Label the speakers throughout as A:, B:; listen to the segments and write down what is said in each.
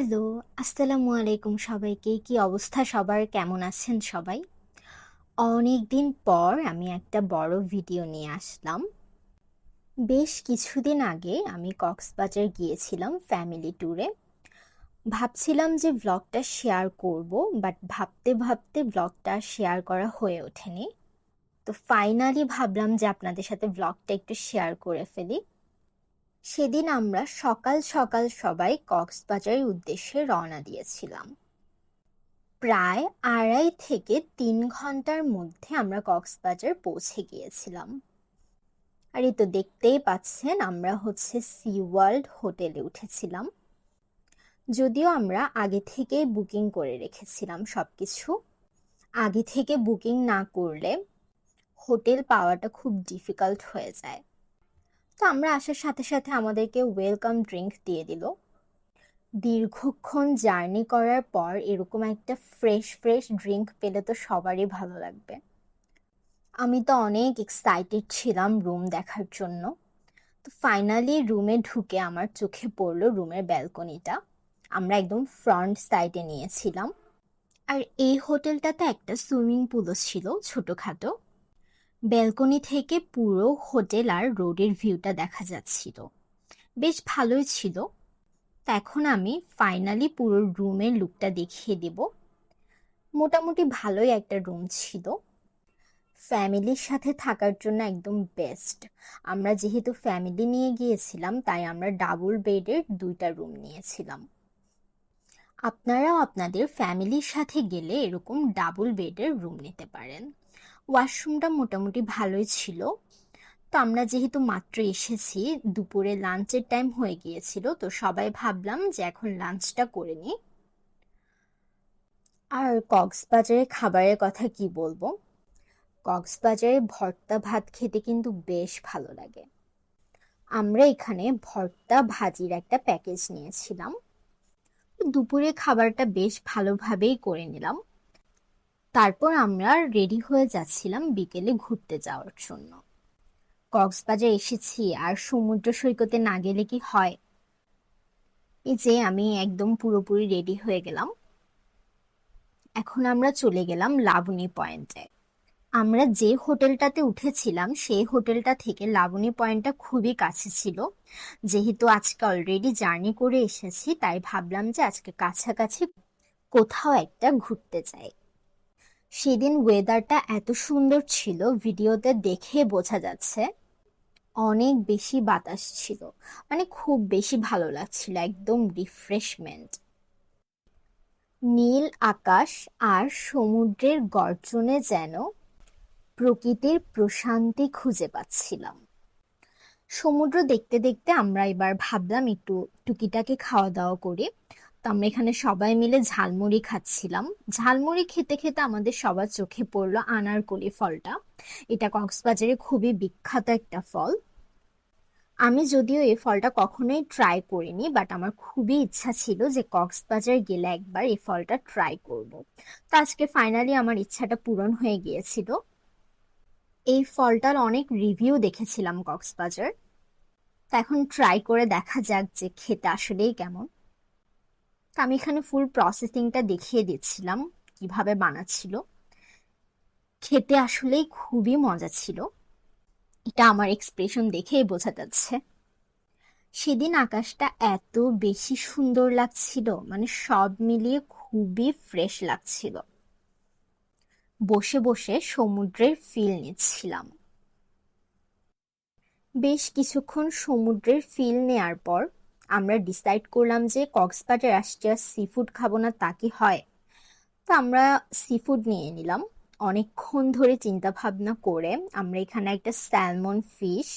A: Hello, আসসালামু আলাইকুম সবাইকে। কি অবস্থা সবার? কেমন আছেন সবাই? অনেক দিন পর আমি একটা বড় ভিডিও নিয়ে আসলাম। বেশ কিছুদিন আগে আমি কক্সবাজার গিয়েছিলাম ফ্যামিলি ট্যুরে ভাবছিলাম যে ব্লগটা শেয়ার করব বাট ভাবতে ভাবতে ব্লগটা শেয়ার করা হয়ে ওঠেনি। তো ফাইনালি ভাবলাম যে আপনাদের সাথে ব্লগটা একটু শেয়ার করে ফেলি। সেদিন আমরা সকাল সকাল সবাই কক্সবাজারের উদ্দেশ্যে রওনা দিয়েছিলাম। প্রায় আড়াই থেকে তিন ঘণ্টার মধ্যে আমরা কক্সবাজার পৌঁছে গিয়েছিলাম। আর এই তো দেখতেই পাচ্ছেন, আমরা হচ্ছে সি ওয়ার্ল্ড হোটেলে উঠেছিলাম। যদিও আমরা আগে থেকেই বুকিং করে রেখেছিলাম সব কিছু আগে থেকে বুকিং না করলে হোটেল পাওয়াটা খুব ডিফিকাল্ট হয়ে যায়। তো আমরা আসার সাথে সাথে আমাদেরকে ওয়েলকাম ড্রিঙ্ক দিয়ে দিল। দীর্ঘক্ষণ জার্নি করার পর এরকম একটা ফ্রেশ ফ্রেশ ড্রিঙ্ক পেলে তো সবারই ভালো লাগবে। আমি তো অনেক এক্সাইটেড ছিলাম রুম দেখার জন্য। তো ফাইনালি রুমে ঢুকে আমার চোখে পড়ল রুমের ব্যালকনিটা আমরা একদম ফ্রন্ট সাইডে নিয়েছিলাম। আর এই হোটেলটাতে একটা সুইমিং পুলও ছিল ছোটোখাটো। ব্যালকনি থেকে পুরো হোটেল আর রোডের ভিউটা দেখা যাচ্ছিল। বেশ ভালোই ছিল। তা এখন আমি ফাইনালি পুরো রুমের লুকটা দেখিয়ে দেব। মোটামুটি ভালোই একটা রুম ছিল। ফ্যামিলির সাথে থাকার জন্য একদম বেস্ট। আমরা যেহেতু ফ্যামিলি নিয়ে গিয়েছিলাম, তাই আমরা ডাবল বেডের দুইটা রুম নিয়েছিলাম। আপনারাও আপনাদের ফ্যামিলির সাথে গেলে এরকম ডাবল বেডের রুম নিতে পারেন। ওয়াশরুমটা মোটামুটি ভালোই ছিল। তো আমরা যেহেতু মাত্র এসেছি, দুপুরে লাঞ্চের টাইম হয়ে গিয়েছিল, তো সবাই ভাবলাম যে এখন লাঞ্চটা করে নিই। আর কক্সবাজারে খাবারের কথা কি বলব? কক্সবাজারে ভর্তা ভাত খেতে কিন্তু বেশ ভালো লাগে। আমরা এখানে ভর্তা ভাজির একটা প্যাকেজ নিয়েছিলাম। দুপুরে খাবারটা বেশ ভালোভাবেই করে নিলাম। তারপর আমরা রেডি হয়ে যাচ্ছিলাম বিকেলে ঘুরতে যাওয়ার জন্য। কক্সবাজার এসেছি, আর সমুদ্র সৈকতে না গেলে কি হয়? এই যে আমি একদম পুরোপুরি রেডি হয়ে গেলাম। এখন আমরা চলে গেলাম লাবণী পয়েন্টে আমরা যে হোটেলটাতে উঠেছিলাম, সেই হোটেলটা থেকে লাবণী পয়েন্টটা খুবই কাছে ছিল। যেহেতু আজকে অলরেডি জার্নি করে এসেছি, তাই ভাবলাম যে আজকে কাছাকাছি কোথাও একটা ঘুরতে যাই। সেদিন ওয়েদারটা এত সুন্দর ছিল ভিডিওতে দেখে বোঝা যাচ্ছে অনেক বেশি বাতাস ছিল। মানে খুব বেশি ভালো লাগছিল, একদম রিফ্রেশমেন্ট নীল আকাশ আর সমুদ্রের গর্জনে যেন প্রকৃতির প্রশান্তি খুঁজে পাচ্ছিলাম। সমুদ্র দেখতে দেখতে আমরা এবার ভাবলাম একটু টুকিটাকে খাওয়া দাওয়া করি। তো আমরা এখানে সবাই মিলে ঝালমুড়ি খাচ্ছিলাম। ঝালমুড়ি খেতে খেতে আমাদের সবার চোখে পড়ল আনারকলি ফলটা। এটা কক্সবাজারে খুবই বিখ্যাত একটা ফল। আমি যদিও এই ফলটা কখনোই ট্রাই করিনি বাট আমার খুবই ইচ্ছা ছিল যে কক্সবাজার গেলে একবার এই ফলটা ট্রাই করব। তো আজকে ফাইনালি আমার ইচ্ছাটা পূরণ হয়ে গিয়েছিল। এই ফলটার অনেক রিভিউ দেখেছিলাম কক্সবাজার। তা এখন ট্রাই করে দেখা যাক যে খেতে আসলেই কেমন। আমি এখানে ফুল প্রসেসিংটা দেখিয়ে দিচ্ছিলাম, কীভাবে বানাচ্ছিল। খেতে আসলেই খুবই মজা ছিল। এটা আমার এক্সপ্রেশন দেখেই বোঝা যাচ্ছে। সেদিন আকাশটা এত বেশি সুন্দর লাগছিল মানে সব মিলিয়ে খুবই ফ্রেশ লাগছিল। বসে বসে সমুদ্রের ফিল নিচ্ছিলাম। বেশ কিছুক্ষণ সমুদ্রের ফিল নেয়ার পর আমরা ডিসাইড করলাম যে কক্সবাজার আসছে সি ফুড খাব না, তা কি হয়? তো আমরা সি ফুড নিয়ে নিলাম। অনেকক্ষণ ধরে চিন্তা ভাবনা করে আমরা এখানে একটা স্যালমন ফিশ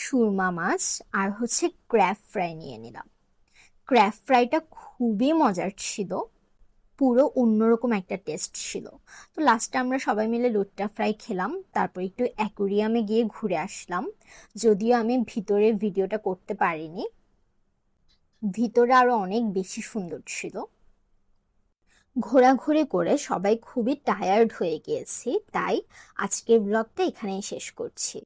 A: সুরমা মাছ আর হচ্ছে ক্র্যাফ ফ্রাই নিয়ে নিলাম। ক্র্যাফ ফ্রাইটা খুবই মজার ছিল, পুরো অন্যরকম একটা টেস্ট ছিল। তো লাস্টে আমরা সবাই মিলে লোটটা ফ্রাই খেলাম, তারপর একটু অ্যাকুরিয়ামে গিয়ে ঘুরে আসলাম। যদিও আমি ভিতরে ভিডিওটা করতে পারিনি ভিতরে আরও অনেক বেশি সুন্দর ছিল। ঘোরাঘুরি করে সবাই খুবই টায়ার্ড হয়ে গিয়েছি, তাই আজকের ব্লগটা এখানেই শেষ করছি।